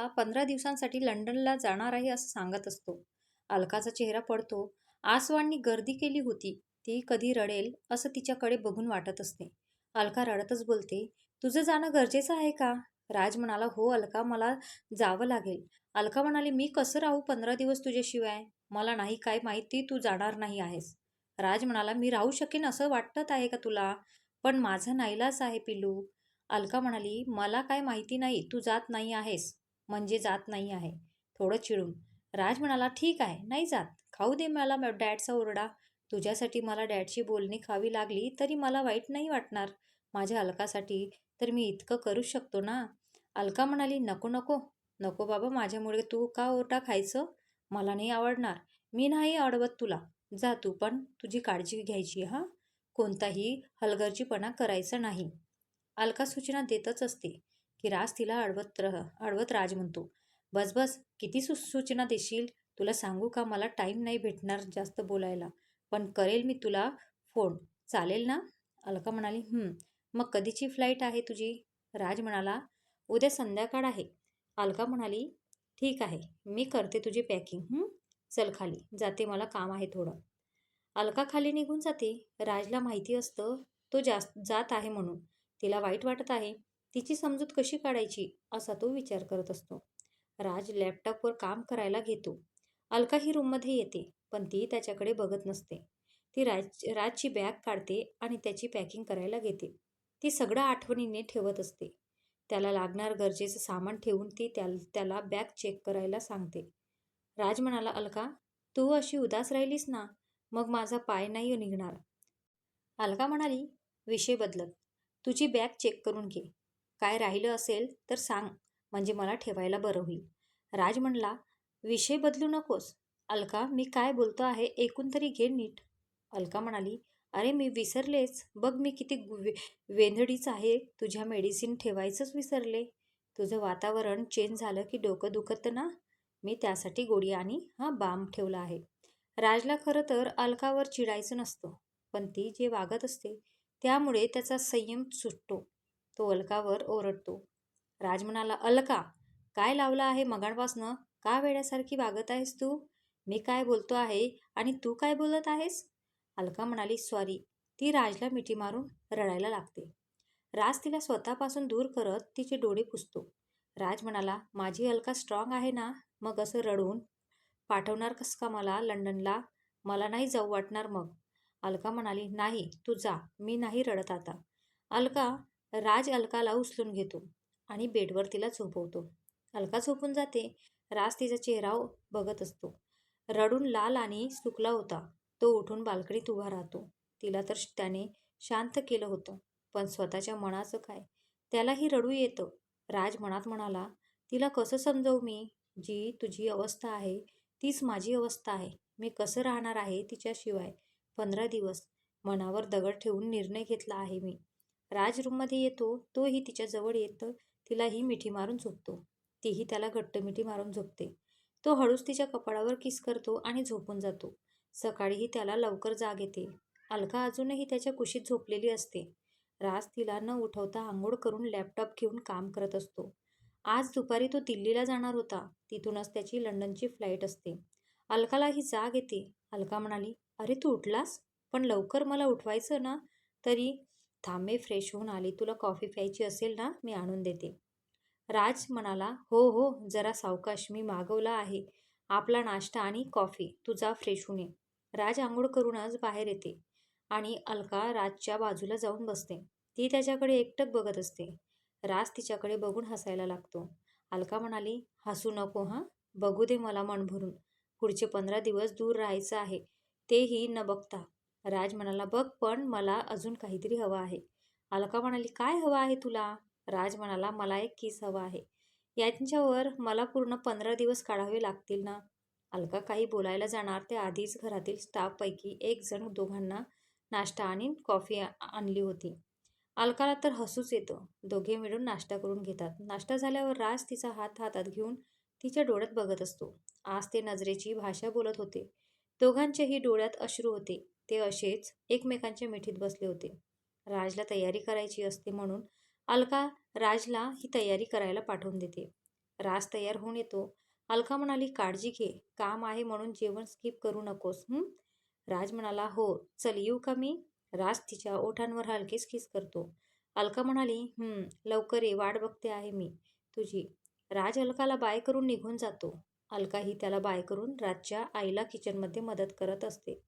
हा पंधरा दिवसांसाठी लंडनला जाणार आहे असं सांगत असतो. अलकाचा चेहरा पडतो. आसवांनी गर्दी केली होती. ती कधी रडेल असं तिच्याकडे बघून वाटत असते. अलका रडतच बोलते तुझं जाणं गरजेचं आहे का? राज म्हणाला हो अलका मला जावं लागेल. अलका म्हणाली मी कसं राहू पंधरा दिवस तुझ्याशिवाय? मला नाही काय माहिती तू जाणार नाही आहेस. राज म्हणाला मी राहू शकेन असं वाटत आहे का तुला? पण माझं नाईलाच आहे पिल्लू. अलका म्हणाली मला काय माहिती नाही तू जात नाही आहेस. म्हणजे जात नाही आहे. थोडं चिडून राज म्हणाला ठीक आहे नाही जात. खाऊ दे मला डॅडचा ओरडा. तुझ्यासाठी मला डॅडची बोलणी खावी लागली तरी मला वाईट नाही वाटणार. माझ्या अलकासाठी तर मी इतकं करू शकतो ना? अलका म्हणाली नको नको. नको बाबा माझ्यामुळे तू का ओरडा खायचं? मला नाही आवडणार. मी नाही अडवत तुला. जा तू पण तुझी काळजी घ्यायची हा? कोणताही हलगर्जीपणा करायचा नाही. अलका सूचना देतच असते. की राज तिला अडवत रह अडवत राज म्हणतो. बस बस किती सु सूचना देशील? तुला सांगू का मला टाईम नाही भेटणार जास्त बोलायला? पण करेल मी तुला फोन चालेल ना? अलका म्हणाली मग कधीची फ्लाईट आहे तुझी? राज म्हणाला उद्या संध्याकाळ आहे. अलका म्हणाली ठीक आहे मी करते तुझी पॅकिंग चल खाली जाते मला काम आहे थोडं. अलका खाली निघून जाते. राजला माहिती असतं तो जास्त जात आहे म्हणून. तिला वाईट वाटत आहे. तिची समजूत कशी काढायची असा तो विचार करत असतो. राज लॅपटॉपवर काम करायला घेतो. अलका ही रूममध्ये येते पण ती त्याच्याकडे बघत नसते. ती राज राजची बॅग काढते आणि त्याची पॅकिंग करायला घेते. ती सगळं आठवणीने ठेवत असते. त्याला लागणार गरजेचं सामान ठेवून ती त्या त्याला बॅग चेक करायला सांगते. राज म्हणाला अलका तू अशी उदास राहिलीस ना मग माझा पाय नाही निघणार. अलका म्हणाली विषय बदलत. तुझी बॅग चेक करून घे. काय राहिलं असेल तर सांग म्हणजे मला ठेवायला बरं होईल. राज म्हणला विषय बदलू नकोस. अलका मी काय बोलतो आहे ऐकून तरी घे नीट. अलका म्हणाली अरे मी विसरलेच. बघ मी किती गु- वे वेंधडीच आहे. तुझ्या मेडिसिन ठेवायचंच विसरले. तुझं वातावरण चेंज झालं की डोकं दुखतं ना? मी त्यासाठी गोडी आणि हा बाम ठेवला आहे. राजला खरं तर अलकावर चिडायचं नसतं पण ती जे वागत असते त्यामुळे त्याचा संयम सुटतो. तो अलकावर ओरडतो. राज म्हणाला अलका काय लावलं आहे मगाणपासनं का वेड्यासारखी वागत आहेस तू? मी काय बोलतो आहे आणि तू काय बोलत आहेस? अलका म्हणाली सॉरी. ती राजला मिठी मारून रडायला लागते. राज तिला स्वतःपासून दूर करत तिचे डोळे पुसतो. राज म्हणाला माझी अलका स्ट्रॉंग आहे ना? मग असं रडून पाठवणार कस का मला लंडनला? मला नाही जाऊ वाटणार मग. अलका म्हणाली नाही तू जा. मी नाही रडत आता. अलका राज अलकाला उचलून घेतो आणि बेडवर तिला झोपवतो. अलका झोपून जाते. राज तिचा चेहरा बघत असतो. रडून लाल आणि सुकला होता. तो उठून बालकडीत उभा राहतो. तिला तर त्याने शांत केलं होतं. पण स्वतःच्या मनाचं काय? त्यालाही रडू येतं. राज मनात म्हणाला तिला कसं समजवू मी? जी तुझी अवस्था आहे तीच माझी अवस्था आहे. मी कसं राहणार आहे तिच्याशिवाय? पंधरा दिवस. मनावर दगड ठेवून निर्णय घेतला आहे मी. राज रूममध्ये येतो तोही तिच्याजवळ येतं तिलाही मिठी मारून झोपतो. तीही त्याला घट्ट मिठी मारून झोपते. तो हळूच तिच्या कपाळावर किस करतो आणि झोपून जातो. सकाळीही त्याला लवकर जाग येते. अलका अजूनही त्याच्या कुशीत झोपलेली असते. राज तिला न उठवता आंघोळ करून लॅपटॉप घेऊन काम करत असतो. आज दुपारी तो दिल्लीला जाणार होता. तिथूनच त्याची लंडनची फ्लाईट असते. अलकाला ही जाग येते. अलका म्हणाली अरे तू उठलास? पण लवकर मला उठवायचं ना? तरी थांबे फ्रेश होऊन आली. तुला कॉफी प्यायची असेल ना मी आणून देते. राज म्हणाला हो हो जरा सावकाश मी मागवला आहे. आपला नाश्ता आणि कॉफी तुझा फ्रेश होऊन ये. राज आंघोळ करूनच बाहेर येते आणि अलका राजच्या बाजूला जाऊन बसते. ती त्याच्याकडे एकटक बघत असते. राज तिच्याकडे बघून हसायला लागतो. अलका म्हणाली हसू नको हां? बघू दे मला मन भरून. पुढचे पंधरा दिवस दूर राहायचं आहे. तेही न बघता. राज म्हणाला बघ पण मला अजून काहीतरी हवं आहे. अलका म्हणाली काय हवं आहे तुला? राज म्हणाला मला एक किस हवा आहे. यांच्यावर मला पूर्ण पंधरा दिवस काढावे लागतील ना? अलका काही बोलायला जाणार ते आधीच घरातील स्टाफपैकी एक जण दोघांना नाश्ता आणि कॉफी आणली होती. अलकाला तर हसूच येतं. दोघे मिळून नाश्ता करून घेतात. नाश्ता झाल्यावर राज तिचा हात हातात घेऊन तिच्या डोळ्यात बघत असतो. आज ते नजरेची भाषा बोलत होते. दोघांच्याही डोळ्यात अश्रू होते. ते असेच एकमेकांच्या मिठीत बसले होते. राजला तयारी करायची असते म्हणून अलका राजला ही तयारी करायला पाठवून देते. राज तयार होऊन येतो. अलका म्हणाली काळजी घे. काम आहे म्हणून जेवण स्किप करू नकोस. राज म्हणाला हो. चल येऊ का मी? राज तिच्या ओठांवर हलकेच किस करतो. अलका म्हणाली लवकर ये. वाट बघते आहे मी तुझी. राज अलकाला बाय करून निघून जातो. अलका ही त्याला बाय करून राजच्या आईला किचनमध्ये मदत करत असते.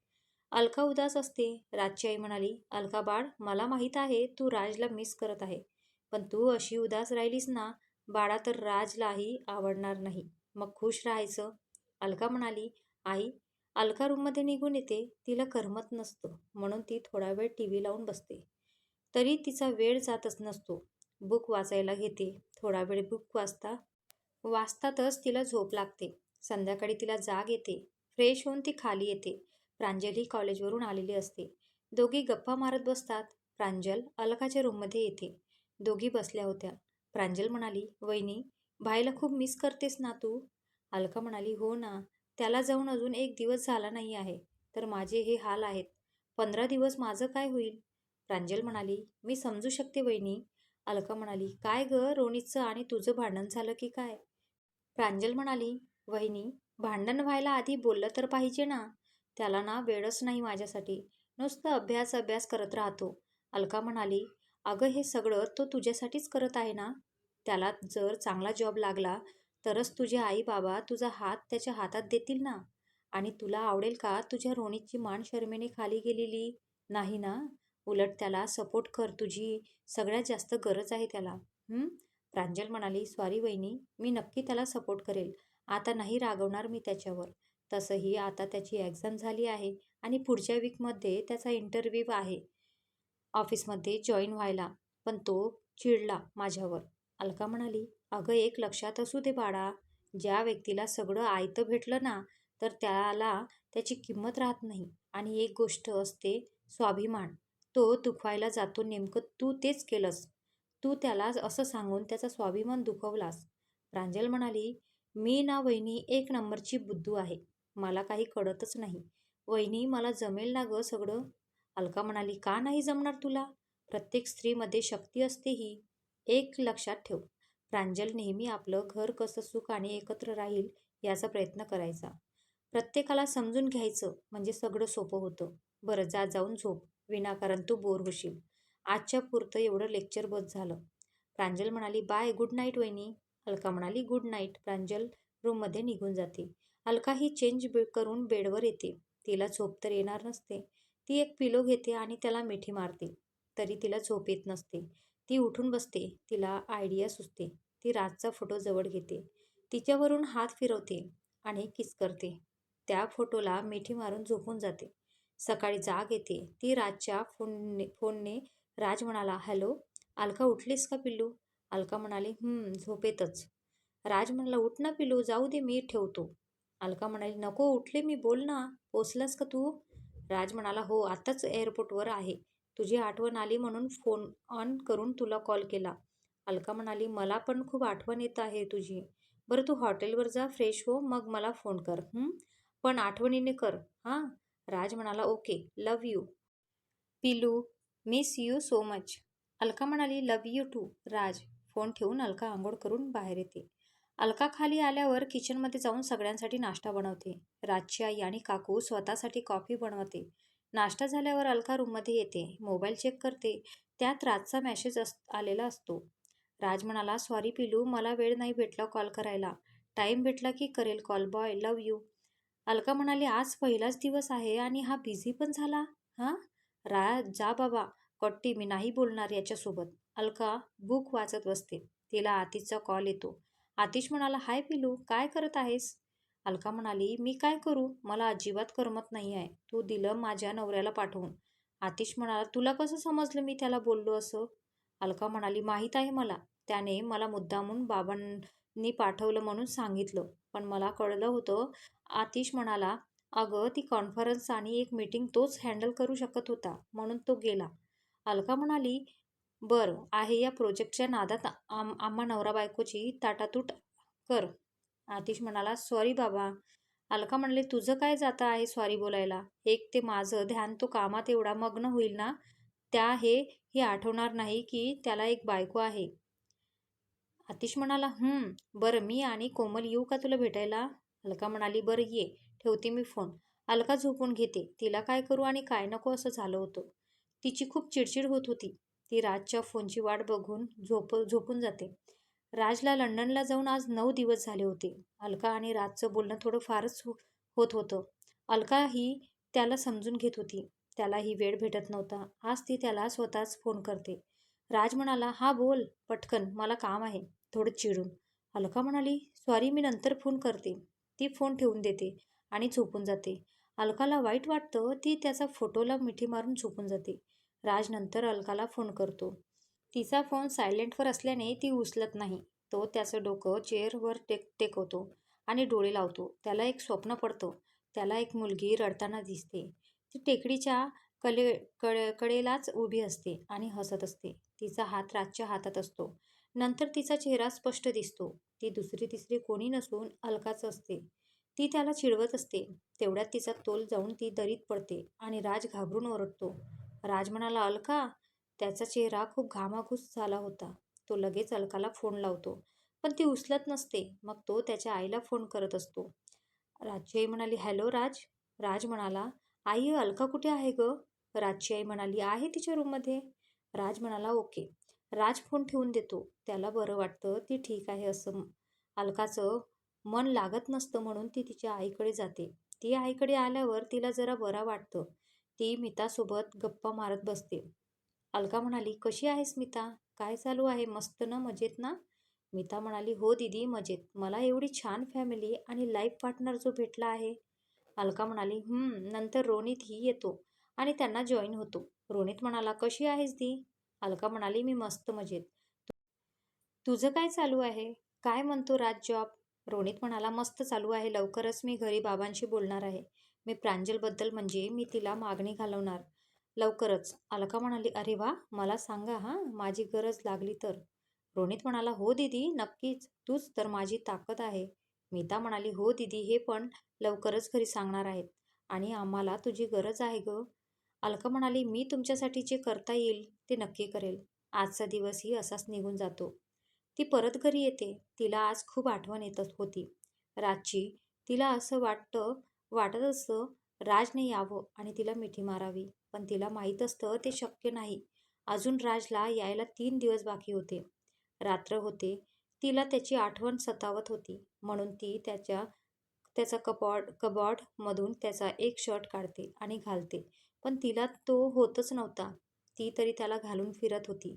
अलका उदास असते. राजची आई म्हणाली अलका बाळ मला माहीत आहे तू राजला मिस करत आहे. पण तू अशी उदास राहिलीस ना बाळा तर राजलाही आवडणार नाही. मग खुश राहायचं. अलका म्हणाली आई अलका रूममध्ये निघून येते. तिला करमत नसतं. म्हणून ती थोडा वेळ टी व्ही लावून बसते. तरी तिचा वेळ जातच नसतो. बुक वाचायला घेते. थोडा वेळ बुक वाचता वाचतातच तिला झोप लागते. संध्याकाळी तिला जाग येते. फ्रेश होऊन ती खाली येते. प्रांजली कॉलेजवरून आलेली असते. दोघी गप्पा मारत बसतात. प्रांजल अलकाच्या रूममध्ये येते. दोघी बसल्या होत्या. प्रांजल म्हणाली वहिनी भाईला खूप मिस करतेस ना तू? अलका म्हणाली हो ना. त्याला जाऊन अजून एक दिवस झाला नाही आहे. तर माझे हे हाल आहेत. पंधरा दिवस माझं काय होईल? प्रांजल म्हणाली मी समजू शकते वहिनी. अलका म्हणाली काय ग रोनितचं आणि तुझं भांडण झालं की काय? प्रांजल म्हणाली वहिनी भांडण व्हायला आधी बोललं तर पाहिजे ना. त्याला ना वेळच नाही माझ्यासाठी. नुसतं अभ्यास अभ्यास करत राहतो. अलका म्हणाली अगं हे सगळं तो तुझ्यासाठीच करत आहे ना? त्याला जर चांगला जॉब लागला तरच तुझे आई बाबा तुझा हात त्याच्या हातात देतील ना? आणि तुला आवडेल का तुझ्या रोणीची मान शर्मेने खाली गेलेली? नाही ना? उलट त्याला सपोर्ट कर तुझी सगळ्यात जास्त गरज आहे त्याला. प्रांजल म्हणाली सॉरी वहिनी मी नक्की त्याला सपोर्ट करेल. आता नाही रागवणार मी त्याच्यावर. तसंही आता त्याची एक्झाम झाली आहे आणि पुढच्या वीकमध्ये त्याचा इंटरव्ह्यू आहे. ऑफिसमध्ये जॉईन व्हायला पण तो चिडला माझ्यावर. अलका म्हणाली अगं एक लक्षात असू दे बाळा. ज्या व्यक्तीला सगळं आयतं भेटलं ना तर त्याला त्याची किंमत राहत नाही. आणि एक गोष्ट असते स्वाभिमान. तो दुखवायला जातो. नेमकं तू तेच केलंस. तू त्याला असं सांगून त्याचा स्वाभिमान दुखवलास. प्रांजल म्हणाली मी ना वहिनी एक नंबरची बुद्धू आहे. मला काही कळतच नाही. वहिनी मला जमेल ना गं सगळं? अलका म्हणाली का नाही जमणार तुला? प्रत्येक स्त्रीमध्ये शक्ती असते ही एक लक्षात ठेव. प्रांजल नेहमी आपलं घर कसं सुख आणि एकत्र राहील याचा प्रयत्न करायचा. प्रत्येकाला समजून घ्यायचं म्हणजे सगळं सोपं होतं. बरं जा जाऊन झोप. विनाकारण तू बोर होशील. आजच्या पुरतं एवढं लेक्चर बस झालं. प्रांजल म्हणाली बाय गुड नाईट वहिनी. अलका म्हणाली गुड नाईट प्रांजल. रूममध्ये निघून जाते. अलका ही चेंज बे करून बेडवर येते. तिला झोप तर येणार नसते. ती एक पिलो घेते आणि त्याला मिठी मारते. तरी तिला झोप येत नसते. ती उठून बसते. तिला आयडिया सुचते. ती राजचा फोटो जवळ घेते. तिच्यावरून हात फिरवते आणि किस करते. त्या फोटोला मिठी मारून झोपून जाते. सकाळी जाग येते. ती राजच्या फोनने फोनने राज म्हणाला हॅलो अलका उठलीस का पिल्लू? अलका म्हणाली झोपेतच राज म्हणाला उठ ना पिलू जाऊ दे मी ठेवतो. अलका म्हणाली नको उठले मी बोल ना. पोचलास का तू? राज म्हणाला हो आताच एअरपोर्टवर आहे. तुझी आठवण आली म्हणून फोन ऑन करून तुला कॉल केला. अलका म्हणाली मला पण खूप आठवण येत आहे तुझी. बरं तू हॉटेलवर जा फ्रेश हो मग मला फोन कर. पण आठवणीने कर. हां? राज म्हणाला okay love you. Pilu miss you so much. Alka म्हणाली love you too. Raj phone ठेवून अलका आंघोळ करून बाहेर येते. अलका खाली आल्यावर किचनमध्ये जाऊन सगळ्यांसाठी नाश्ता बनवते. राजची आई आणि काकू स्वतःसाठी कॉफी बनवते. नाश्ता झाल्यावर अलका रूममध्ये येते. मोबाईल चेक करते. त्यात राजचा मॅसेज अस आलेला असतो. राज म्हणाला सॉरी पिलू मला वेळ नाही भेटला कॉल करायला. टाईम भेटला की करेल call. Bye love you. Alka म्हणाली आज पहिलाच दिवस आहे आणि हा बिझी पण झाला? हां? राज जा बाबा. कट्टी मी नाही बोलणार याच्यासोबत. अलका बुक वाचत बसते. तिला आतीचा कॉल येतो. आतिश म्हणाला हाय पिलू काय करत आहेस? अलका म्हणाली मी काय करू? मला अजिबात करमत नाही आहे तू दिलं माझ्या नवऱ्याला पाठवून. आतिश म्हणाला तुला कसं समजलं मी त्याला बोललो असं? अलका म्हणाली माहीत आहे मला. त्याने मला मुद्दामून बाबांनी पाठवलं म्हणून सांगितलं. पण मला कळलं होतं. आतिश म्हणाला अगं ती कॉन्फरन्स आणि एक मीटिंग तोच हँडल करू शकत होता. म्हणून तो गेला. अलका म्हणाली बरं आहे या प्रोजेक्टच्या नादात आम आम्हा नवरा बायकोची ताटातूट कर. आतिश म्हणाला सॉरी बाबा. अलका म्हणाले तुझं काय जातं आहे सॉरी बोलायला? एक ते माझं ध्यान तो कामात एवढा मग्न होईल ना? त्या हे हे आठवणार नाही की त्याला एक बायको आहे. आतिश म्हणाला हम्म बरं मी आणि कोमल येऊ का तुला भेटायला? अलका म्हणाली बरं ये. ठेवते मी फोन. अलका झोपून घेते. तिला काय करू आणि काय नको असं झालं होतं. तिची खूप चिडचिड होत होती. ती राजच्या फोनची वाट बघून झोप झोपून जाते. राजला लंडनला जाऊन आज नऊ दिवस झाले होते. अलका आणि राजचं बोलणं थोडं फारच हो, होत होतं. अलका ही त्याला समजून घेत होती. त्यालाही वेळ भेटत नव्हता. आज ती त्याला स्वतःच फोन करते. राज म्हणाला हा बोल पटकन मला काम आहे. थोडं चिडून. अलका म्हणाली सॉरी मी नंतर फोन करते. ती फोन ठेवून देते आणि झोपून जाते. अलकाला वाईट वाटतं ती त्याचा फोटोला मिठी मारून झोपून जाते. राज नंतर अलकाला फोन करतो. तिचा फोन सायलेंटवर असल्याने ती उचलत नाही. तो त्याचं डोकं चेअरवर टेक टेकवतो आणि डोळे लावतो. त्याला एक स्वप्न पडतं. त्याला एक मुलगी रडताना दिसते. ती टेकडीच्या कले कड कडेलाच उभी असते आणि हसत असते. तिचा हात राजच्या हातात असतो. नंतर तिचा चेहरा स्पष्ट दिसतो. ती दुसरी तिसरी कोणी नसून अलकाच असते. ती त्याला चिडवत असते. तेवढ्यात तिचा तोल जाऊन ती दरीत पडते आणि राज घाबरून ओरडतो. राज म्हणाला अलका? त्याचा चेहरा खूप घामाघूस झाला होता. तो लगेच अलकाला फोन लावतो. पण ती उचलत नसते. मग तो त्याच्या आईला फोन करत असतो. राजची आई म्हणाली हॅलो राज. राज म्हणाला आई अलका कुठे आहे ग? राजची आई म्हणाली आहे तिच्या रूममध्ये. राज म्हणाला ओके. राज फोन ठेवून देतो. त्याला बरं वाटतं ती ठीक आहे असं अलकाचं मन लागत नसतं म्हणून ती तिच्या आईकडे जाते. ती आईकडे आल्यावर तिला जरा बरा वाटतं. ती मितासोबत गप्पा मारत बसते. अलका म्हणाली कशी आहेस मिता? काय चालू आहे? मस्त ना मजेत ना? मिता म्हणाली हो दीदी मजेत. मला एवढी छान फॅमिली आणि लाईफ पार्टनर जो भेटला आहे. अलका म्हणाली नंतर रोनितही येतो आणि त्यांना जॉईन होतो. रोनित म्हणाला कशी आहेस दी? अलका म्हणाली मी मस्त मजेत. तुझं काय चालू आहे? काय म्हणतो राज जॉब रोनित म्हणाला मस्त चालू आहे. लवकरच मी घरी बाबांशी बोलणार आहे. मी प्रांजलबद्दल म्हणजे मी तिला मागणी घालवणार. लवकरच. अलका म्हणाली अरे वा मला सांगा हां माझी गरज लागली तर. रोनित म्हणाला हो दीदी नक्कीच. तूच तर माझी ताकद आहे. मीता म्हणाली हो दीदी हे पण लवकरच घरी सांगणार आहेत. आणि आम्हाला तुझी गरज आहे ग. अलका म्हणाली मी तुमच्यासाठी जे करता येईल ते नक्की करेल. आजचा दिवसही असाच निघून जातो. ती परत घरी येते. तिला आज खूप आठवण येतच होती. रातची तिला असं वाटतं वाटत असतं राजने यावं आणि तिला मिठी मारावी. पण तिला माहीत असतं ते शक्य नाही. अजून राजला यायला तीन दिवस बाकी होते. रात्र होते. तिला त्याची आठवण सतावत होती. म्हणून ती त्याच्या त्याचा कपॉड कबॉर्डमधून त्याचा एक शर्ट काढते आणि घालते. पण तिला तो होतच नव्हता. ती तरी त्याला घालून फिरत होती.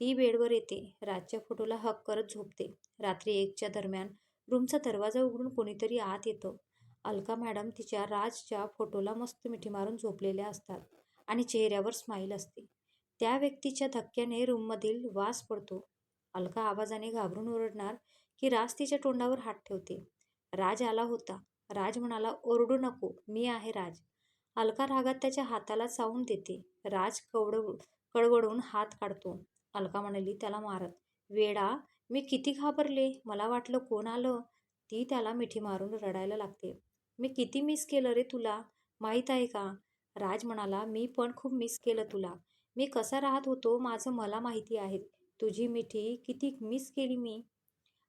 ती बेडवर येते. रातच्या फोटोला हक करत झोपते. रात्री एकच्या दरम्यान रूमचा दरवाजा उघडून कोणीतरी आत येतं. अलका मॅडम तिच्या राजच्या फोटोला मस्त मिठी मारून झोपलेल्या असतात आणि चेहऱ्यावर स्माईल असते. त्या व्यक्तीच्या धक्क्याने रूममधील वास पडतो. अलका आवाजाने घाबरून ओरडणार की राज तिच्या तोंडावर हात ठेवते. राज आला होता. राज म्हणाला ओरडू नको मी आहे राज. अलका रागात त्याच्या हाताला चावून देते. राज कवड कडवडून हात काढतो. अलका म्हणाली त्याला मारत. वेडा मी किती घाबरले? मला वाटलं कोण आलं. ती त्याला मिठी मारून रडायला लागते. मी किती मिस केलं रे तुला? माहीत आहे का? राज म्हणाला मी पण खूप मिस केलं तुला. मी कसा राहत होतो माझं मला माहिती आहे. तुझी मिठी किती मिस केली मी.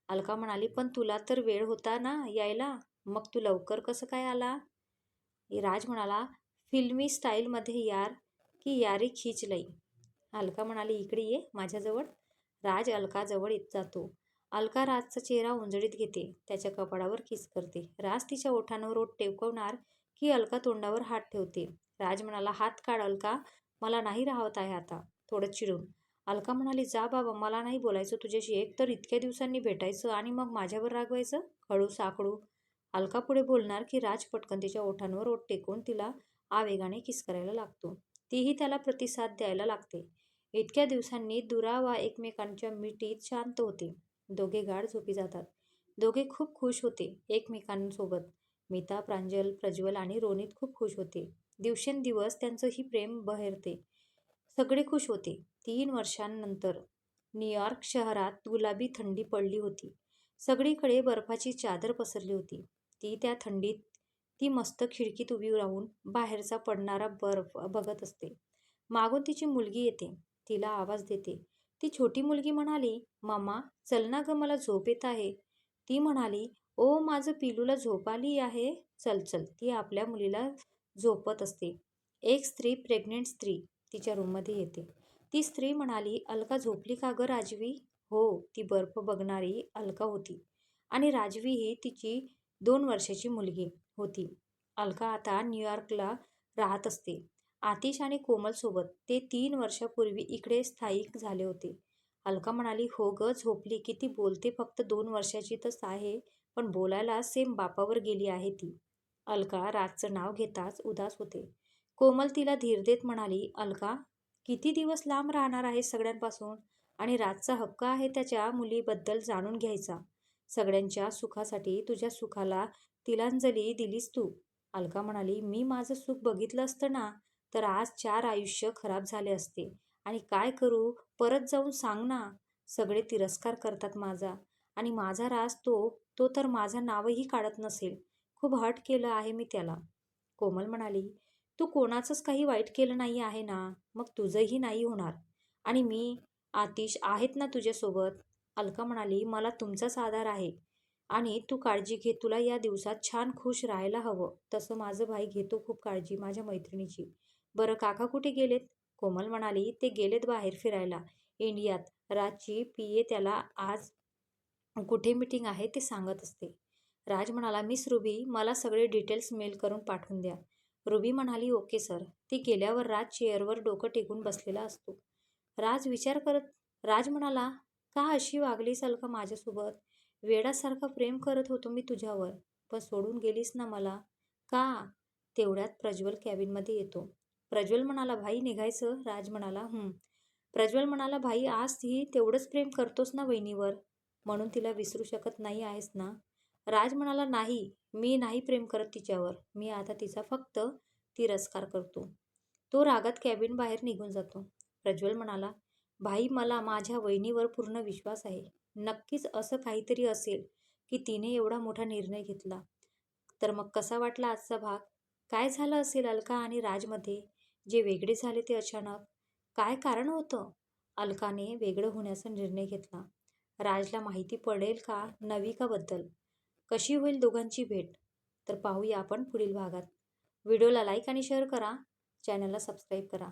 अलका म्हणाली पण तुला तर वेळ होता ना यायला? मग तू लवकर कसं काय आला? राज म्हणाला फिल्मी स्टाईलमध्ये यार की यारी खीच लई अलका म्हणाली इकडे ये माझ्याजवळ. राज अलकाजवळ येत जातो. अलका राजचा चेहरा उंजळीत घेते त्याच्या कपाळावर किस करते. राज तिच्या ओठांवर ओठ टेकवणार की अलका तोंडावर हात ठेवते. राज म्हणाला हात काढ अलका मला नाही राहत आहे आता. थोडं चिडून अलका म्हणाली जा बाबा मला नाही बोलायचं तुझ्याशी एक तर इतक्या दिवसांनी भेटायचं आणि मग माझ्यावर रागवायचं? खडू साकडू. अलका पुढे बोलणार की राज पटकन तिच्या ओठांवर ओठ टेकून तिला आवेगाने किस करायला लागतो. तीही त्याला प्रतिसाद द्यायला लागते. इतक्या दिवसांनी दुरावा एकमेकांच्या मिठीत शांत होते. दोघे गाढ झोपी जातात. दोघे खूप खुश होते एकमेकांसोबत. मिता प्रांजल प्रज्वल आणि रोनित खूप खुश होते. दिवसेंदिवस त्यांचं ही प्रेम बहरते. सगळे खुश होते. तीन वर्षांनंतर न्यूयॉर्क शहरात गुलाबी थंडी पडली होती. सगळीकडे बर्फाची चादर पसरली होती. ती त्या थंडीत ती मस्त खिडकीत उभी राहून बाहेरचा पडणारा बर्फ बघत असते. मागून तिची मुलगी येते. तिला आवाज देते. ती छोटी मुलगी म्हणाली मामा चल ना ग मला झोप येत आहे. ती म्हणाली ओ माझं पिलूला झोप आली आहे. चल चल. ती आपल्या मुलीला झोपत असते. एक स्त्री प्रेग्नेंट स्त्री तिच्या रूममध्ये येते. ती स्त्री म्हणाली अलका झोपली का ग राजवी? हो ती बर्फ बघणारी अलका होती आणि राजवी ही तिची दोन वर्षाची मुलगी होती. अलका आता न्यूयॉर्कला राहत असते. आतिश आणि कोमलसोबत ते तीन वर्षापूर्वी इकडे स्थायिक झाले होते. अलका म्हणाली हो ग झोपली. किती बोलते फक्त दोन वर्षाची तस आहे पण बोलायला सेम बापावर गेली आहे ती. अलका राजचं नाव घेताच उदास होते. कोमल तिला धीर देत म्हणाली अलका किती दिवस लांब राहणार आहे सगळ्यांपासून? आणि राजचा हक्क आहे त्याच्या मुलीबद्दल जाणून घ्यायचा. सगळ्यांच्या सुखासाठी तुझ्या सुखाला तिलांजली दिलीस तू. अलका म्हणाली मी माझं सुख बघितलं असतं ना तर आज चार आयुष्य खराब झाले असते. आणि काय करू? परत जाऊन सांग ना. सगळे तिरस्कार करतात माझा. आणि माझा राज तो तो तर माझं नावही काढत नसेल. खूप हट केलं आहे मी त्याला. कोमल म्हणाली तू कोणाचंच काही वाईट केलं नाही आहे ना. मग तुझंही नाही होणार. आणि मी आतिश आहेत ना तुझ्यासोबत? अलका म्हणाली मला तुमचाच आधार आहे. आणि तू काळजी घे. तुला या दिवसात छान खुश राहायला हवं. तसं माझं भाई घेतो खूप काळजी माझ्या मैत्रिणीची. बरं काका कुठे गेलेत? कोमल म्हणाली ते गेलेत बाहेर फिरायला. इंडियात. राजची पी ए त्याला आज कुठे मीटिंग आहे ते सांगत असते. राज म्हणाला मिस रुबी मला सगळे डिटेल्स मेल करून पाठवून द्या. रुबी म्हणाली ओके सर. ती गेल्यावर राज चेअरवर डोकं टेकून बसलेला असतो. राज विचार करत राज म्हणाला का अशी वागलीस अलका माझ्यासोबत? वेडासारखा प्रेम करत होतो मी तुझ्यावर. पण सोडून गेलीस ना मला? का? तेवढ्यात प्रज्वल कॅबिनमध्ये येतो. प्रज्वल म्हणाला भाई निघायचं. राज म्हणाला प्रज्वल म्हणाला भाई आज ती तेवढंच प्रेम करतोस ना वहिनीवर? म्हणून तिला विसरू शकत नाही आहेस ना? राज म्हणाला नाही मी नाही प्रेम करत तिच्यावर. मी आता तिचा फक्त तिरस्कार करतो. तो रागात कॅबिन बाहेर निघून जातो. प्रज्वल म्हणाला भाई मला माझ्या वहिनीवर पूर्ण विश्वास आहे. नक्कीच असं काहीतरी असेल की तिने एवढा मोठा निर्णय घेतला. तर मग कसा वाटला आजचा भाग? काय झालं असेल अलका आणि राजमध्ये? जे वेगळे झाले ते अचानक. काय कारण होतं? अलकाने वेगळं होण्याचा निर्णय घेतला. राजला माहिती पडेल का? नविकाबद्दल. कशी होईल दोघांची भेट? तर पाहूया आपण पुढील भागात. व्हिडिओला लाईक आणि शेअर करा. चॅनलला सबस्क्राईब करा.